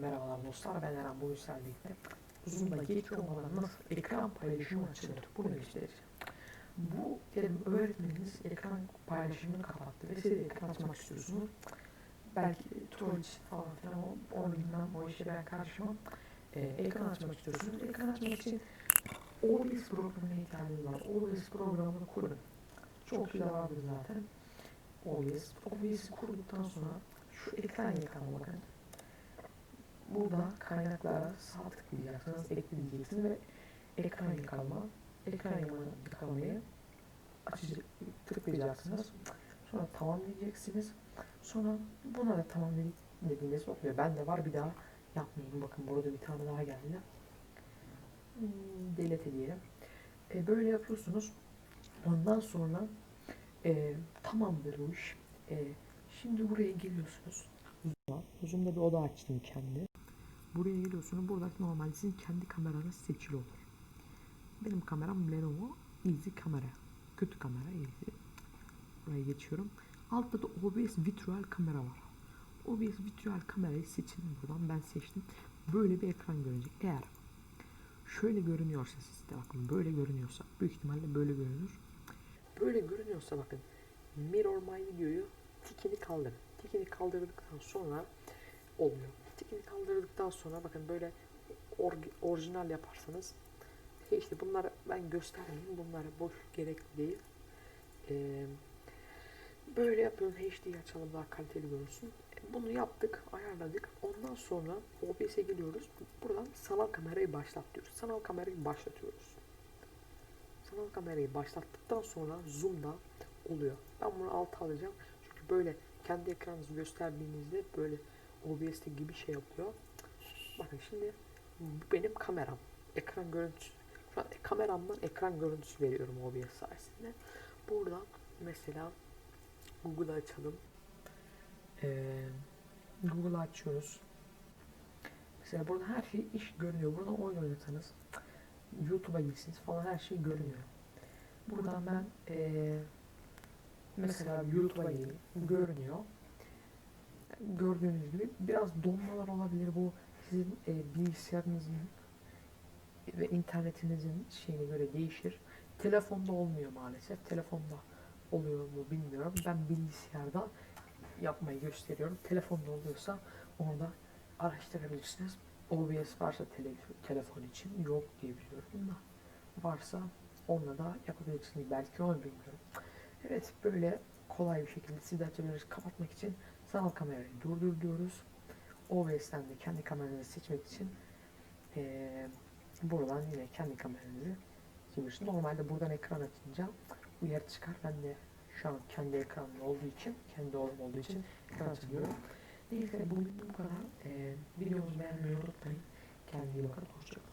Merhabalar dostlar ben Eren bu birlikte Zoom'da geç olmadan nasıl ekran paylaşımı açılır bunu göstereceğim. Bu terim öğretmeniniz ekran paylaşımını kapattı ve siz ekran açmak istiyorsunuz. Belki troll falan filan o- onu bilmem o işe ben karışmam. Ee, ekran açmak istiyorsunuz. Ekran açmak için OBS programına ihtiyacınız var. OBS programını kurun. Çok güzel vardır zaten. OBS. OBS'i kurduktan sonra şu ekran yakanına bakın. Burada kaynaklara sağ tıklayacaksınız, ekleyeceksiniz ve ekran yıkama, ekran yıkamayı açacak, tıklayacaksınız. Sonra tamam diyeceksiniz. Sonra buna da tamam dediğiniz oluyor. Ben de var bir daha yapmayayım. Bakın burada bir tane daha geldi. Hmm, Delete diyelim. E, böyle yapıyorsunuz. Ondan sonra e, tamamdır bu iş. E, şimdi buraya geliyorsunuz. Zoom'a. Zoom'da bir oda açtım kendi. Buraya geliyorsunuz. Burada normalde sizin kendi kameranız seçili olur. Benim kameram Lenovo Easy kamera. Kötü kamera Easy. Buraya geçiyorum. Altta da OBS Virtual kamera var. OBS Virtual kamerayı seçin buradan. Ben seçtim. Böyle bir ekran görecek. Eğer şöyle görünüyorsa sizde bakın böyle görünüyorsa büyük ihtimalle böyle görünür. Böyle görünüyorsa bakın Mirror My Video'yu tikini kaldırın. Tikini kaldırdıktan sonra olmuyor. Tikini kaldırdıktan sonra bakın böyle orgi- orijinal yaparsanız şey işte bunlar ben göstermeyeyim. Bunlar boş gerekli değil. Ee, böyle yapıyorum. HD açalım daha kaliteli görünsün. E, Bunu yaptık, ayarladık. Ondan sonra OBS'e geliyoruz. Buradan sanal kamerayı başlat diyoruz. Sanal kamerayı başlatıyoruz. Sanal kamerayı başlattıktan sonra zoom'da oluyor. Ben bunu alta alacağım. Çünkü böyle kendi ekranınızı gösterdiğinizde böyle OBS'te gibi şey yapıyor. Bakın şimdi bu benim kameram. Ekran görüntüsü. Şu an kameramdan ekran görüntüsü veriyorum OBS sayesinde. Buradan mesela Google'ı açalım. Ee, Google'ı açıyoruz. Mesela burada her şey iş görünüyor. Buradan oyun oynatsanız YouTube'a girsiniz falan her şey görünüyor. Buradan ben ee, mesela YouTube'a gireyim. Görünüyor. Gördüğünüz gibi biraz donmalar olabilir. Bu sizin e, bilgisayarınızın ve internetinizin şeyine göre değişir. Telefonda olmuyor maalesef. Telefonda oluyor mu bilmiyorum. Ben bilgisayarda yapmayı gösteriyorum. Telefonda oluyorsa orada araştırabilirsiniz. OBS varsa tele, telefon için yok diye biliyorum da varsa onunla da yapabilirsiniz. Belki onu bilmiyorum. Evet böyle kolay bir şekilde açabiliriz. Kapatmak için sanal kamerayı durdur diyoruz. OBS'ten de kendi kameranızı seçmek için eee, buradan yine kendi kameranızı seçiyorsunuz. Normalde buradan ekran açınca uyarı çıkar. Ben de şu an kendi ekranım olduğu için, kendi oğlum olduğu için ekran açıyorum. Neyse bugün bu kadar. Ee, videomuzu beğenmeyi unutmayın. Kendinize iyi bakın. Hoşçakalın.